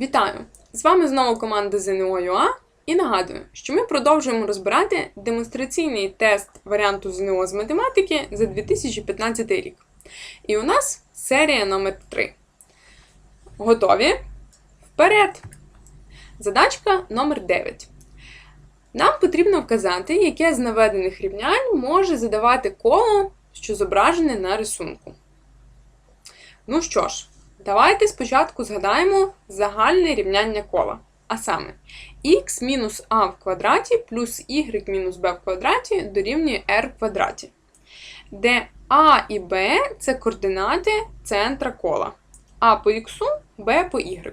Вітаю! З вами знову команда ЗНО.ЮА і нагадую, що ми продовжуємо розбирати демонстраційний тест варіанту ЗНО з математики за 2015 рік. І у нас серія номер 3. Готові? Вперед! Задачка номер 9. Нам потрібно вказати, яке з наведених рівнянь може задавати коло, що зображене на рисунку. Ну що ж, давайте спочатку згадаємо загальне рівняння кола. А саме, мінус а в квадраті плюс y b в квадраті дорівнює r в квадраті, де а і b це координати центра кола. А по х, b по y.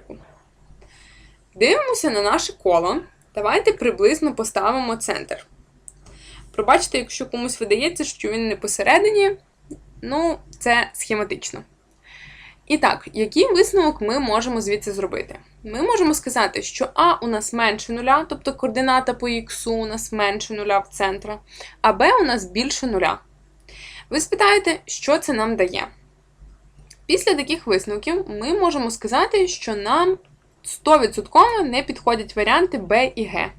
Дивимося на наше коло. Давайте приблизно поставимо центр. Пробачте, якщо комусь видається, що він не посередині, ну, це схематично. І так, який висновок ми можемо звідси зробити? Ми можемо сказати, що А у нас менше нуля, тобто координата по х у нас менше нуля в центрі, а Б у нас більше нуля. Ви спитаєте, що це нам дає? Після таких висновків ми можемо сказати, що нам 100% не підходять варіанти Б і Г.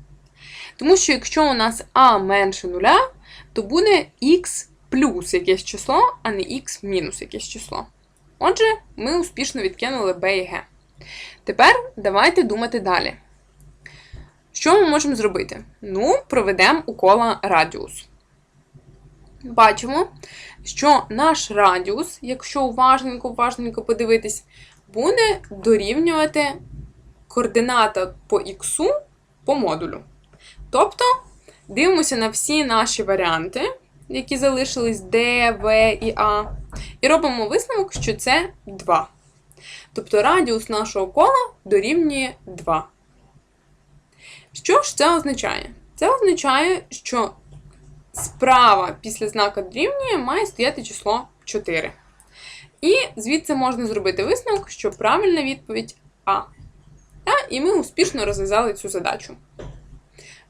Тому що якщо у нас А менше нуля, то буде х плюс якесь число, а не х мінус якесь число. Отже, ми успішно відкинули Б і Г. Тепер давайте думати далі. Що ми можемо зробити? Ну, проведемо укола радіус. Бачимо, що наш радіус, якщо уважненько-уважненько подивитись, буде дорівнювати координата по х по модулю. Тобто, дивимося на всі наші варіанти, які залишились D, В і А, і робимо висновок, що це 2. Тобто радіус нашого кола дорівнює 2. Що ж це означає? Це означає, що справа після знака дорівнює має стояти число 4. І звідси можна зробити висновок, що правильна відповідь А. Та, і ми успішно розв'язали цю задачу.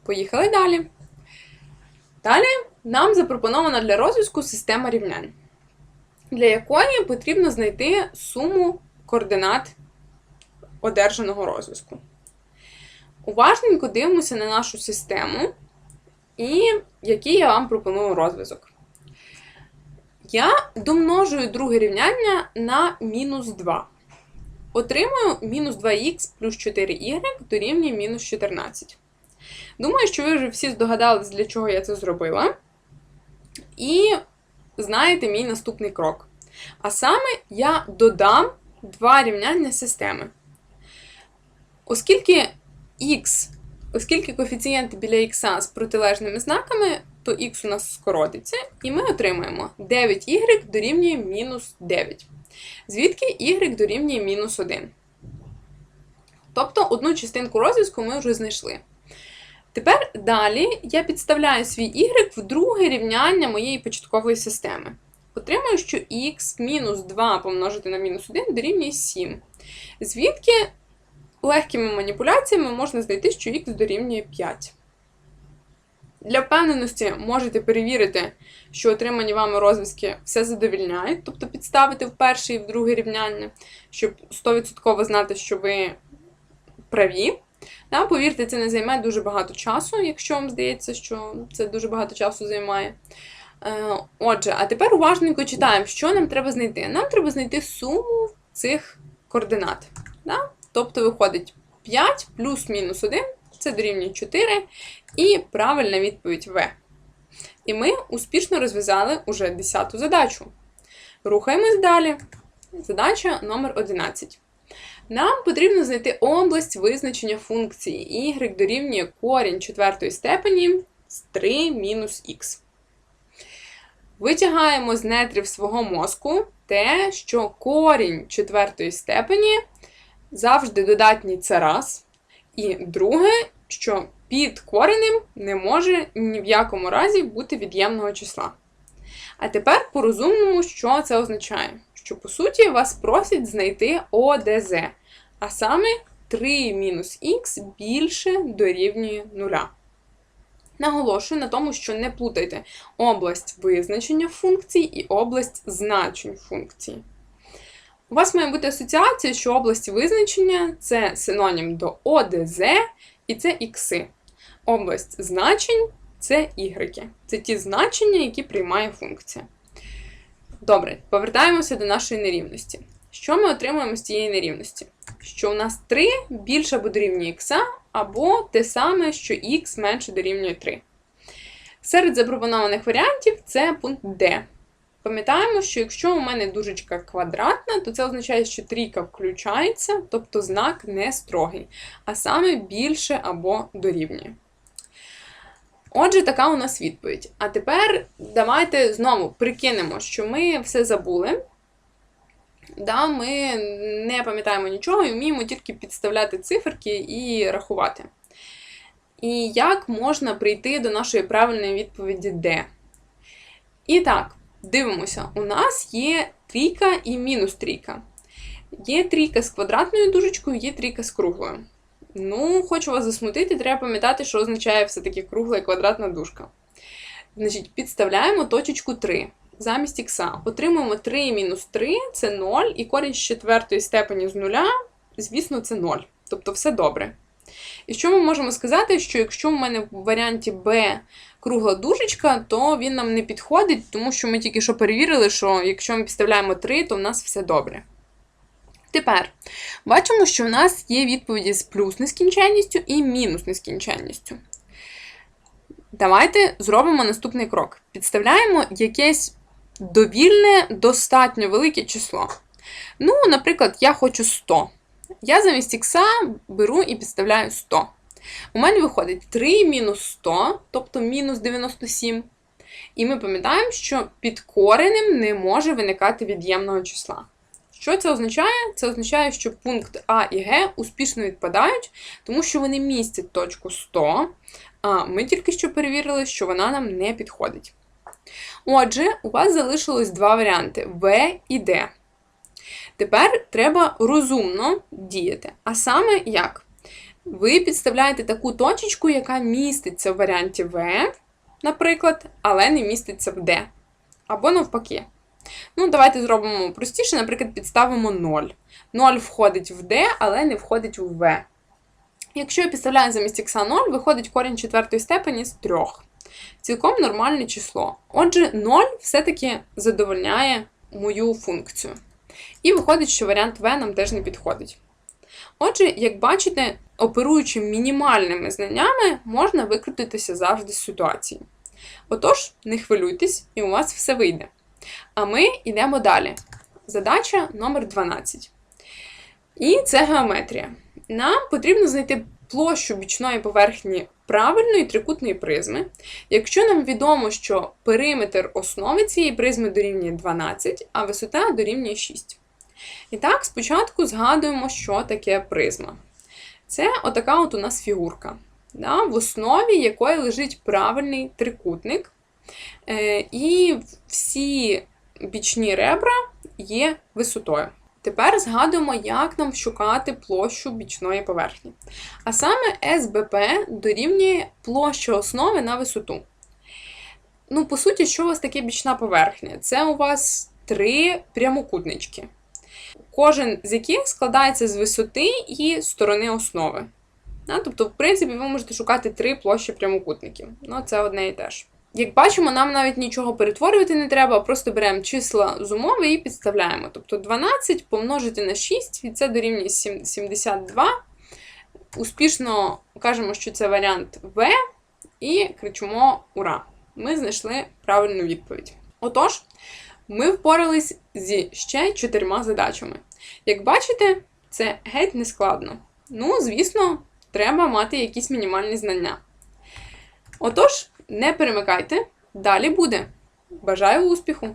Поїхали далі. Далі нам запропонована для розв'язку система рівнянь, для якої потрібно знайти суму координат одержаного розв'язку. Уважненько дивимося на нашу систему, і який я вам пропоную розв'язок. Я домножую друге рівняння на мінус 2. Отримую мінус 2х плюс 4y дорівнює мінус 14. Думаю, що ви вже всі здогадались, для чого я це зробила. І знаєте мій наступний крок. А саме я додам два рівняння системи. Оскільки х, оскільки коефіцієнти біля х з протилежними знаками, то х у нас скоротиться, і ми отримаємо 9y дорівнює мінус 9. Звідки y дорівнює мінус 1. Тобто одну частинку розв'язку ми вже знайшли. Тепер далі я підставляю свій y в друге рівняння моєї початкової системи. Отримую, що х мінус 2 помножити на мінус 1 дорівнює 7. Звідки легкими маніпуляціями можна знайти, що х дорівнює 5. Для впевненості можете перевірити, що отримані вами розв'язки все задовільняють, тобто підставити в перше і в друге рівняння, щоб 100% знати, що ви праві. Да, повірте, це не займе дуже багато часу, якщо вам здається, що це дуже багато часу займає. Е, Отже, а тепер уважненько читаємо, що нам треба знайти. Нам треба знайти суму цих координат. Да? Тобто виходить 5 плюс-мінус 1, це дорівнює 4, і правильна відповідь В. І ми успішно розв'язали уже 10-ту задачу. Рухаємось далі. Задача номер 11. Нам потрібно знайти область визначення функції y дорівнює корінь четвертої степені з 3 мінус х. Витягаємо з нетрів свого мозку те, що корінь четвертої степені завжди додатній це раз. І друге, що під коренем не може ні в якому разі бути від'ємного числа. А тепер по-розумному, що це означає? Що, по суті, вас просять знайти ОДЗ, а саме 3 мінус х більше дорівнює 0. Наголошую на тому, що не плутайте область визначення функцій і область значень функції. У вас має бути асоціація, що область визначення це синонім до ОДЗ і це ікси. Область значень це ігреки. Це ті значення, які приймає функція. Добре, повертаємося до нашої нерівності. Що ми отримуємо з цієї нерівності? Що у нас 3 більше або дорівнює х, або те саме, що х менше дорівнює 3. Серед запропонованих варіантів це пункт D. Пам'ятаємо, що якщо у мене дужечка квадратна, то це означає, що трійка включається, тобто знак не строгий, а саме більше або дорівнює. Отже, така у нас відповідь. А тепер давайте знову прикинемо, що ми все забули. Да, Ми не пам'ятаємо нічого і вміємо тільки підставляти циферки і рахувати. І як можна прийти до нашої правильної відповіді D? І так, дивимося, у нас є трійка і мінус трійка. Є трійка з квадратною дужечкою, є трійка з круглою. Ну, хочу вас засмутити, треба пам'ятати, що означає все-таки кругла і квадратна дужка. Значить, підставляємо точечку 3 замість х. Отримуємо 3 мінус 3 це 0, і корінь з четвертої степені з нуля, звісно, це 0. Тобто все добре. І що ми можемо сказати, що якщо в мене в варіанті b кругла дужечка, то він нам не підходить, тому що ми тільки що перевірили, що якщо ми підставляємо 3, то в нас все добре. Тепер бачимо, що в нас є відповіді з плюс нескінченністю і мінус нескінченністю. Давайте зробимо наступний крок. Підставляємо якесь довільне, достатньо велике число. Ну, наприклад, я хочу 100. Я замість х беру і підставляю 100. У мене виходить 3 мінус 100, тобто мінус 97. І ми пам'ятаємо, що під коренем не може виникати від'ємного числа. Що це означає? Це означає, що пункт А і Г успішно відпадають, тому що вони містять точку 100, а ми тільки що перевірили, що вона нам не підходить. Отже, у вас залишилось два варіанти В і Д. Тепер треба розумно діяти. А саме як? Ви підставляєте таку точечку, яка міститься в варіанті В, наприклад, але не міститься в Д. Або навпаки. Ну, давайте зробимо простіше, наприклад, підставимо 0. 0 входить в D, але не входить в V. Якщо я підставляю замість х 0, виходить корінь четвертої степені з 3. Цілком нормальне число. Отже, 0 все-таки задовольняє мою функцію. І виходить, що варіант V нам теж не підходить. Отже, як бачите, оперуючи мінімальними знаннями, можна викрутитися завжди з ситуації. Отож, не хвилюйтесь, і у вас все вийде. А ми йдемо далі. Задача номер 12. І це геометрія. Нам потрібно знайти площу бічної поверхні правильної трикутної призми. Якщо нам відомо, що периметр основи цієї призми дорівнює 12, а висота дорівнює 6. І так, спочатку згадуємо, що таке призма. Це отака от у нас фігурка, да, в основі якої лежить правильний трикутник. Е, І всі бічні ребра є висотою. Тепер згадуємо, як нам шукати площу бічної поверхні. А саме СБП дорівнює площу основи на висоту. Ну, по суті, що у вас таке бічна поверхня? Це у вас три прямокутнички. Кожен з яких складається з висоти і сторони основи. Тобто, в принципі, ви можете шукати три площі прямокутників. Ну, це одне і те ж. Як бачимо, нам навіть нічого перетворювати не треба, просто беремо числа з умови і підставляємо. Тобто 12 помножити на 6, і це дорівнює 72. Успішно кажемо, що це варіант В, і кричимо Ура! Ми знайшли правильну відповідь. Отож, ми впорались зі ще чотирма задачами. Як бачите, це геть не складно. Ну, звісно, треба мати якісь мінімальні знання. Отож, не перемикайте, далі буде. Бажаю успіху!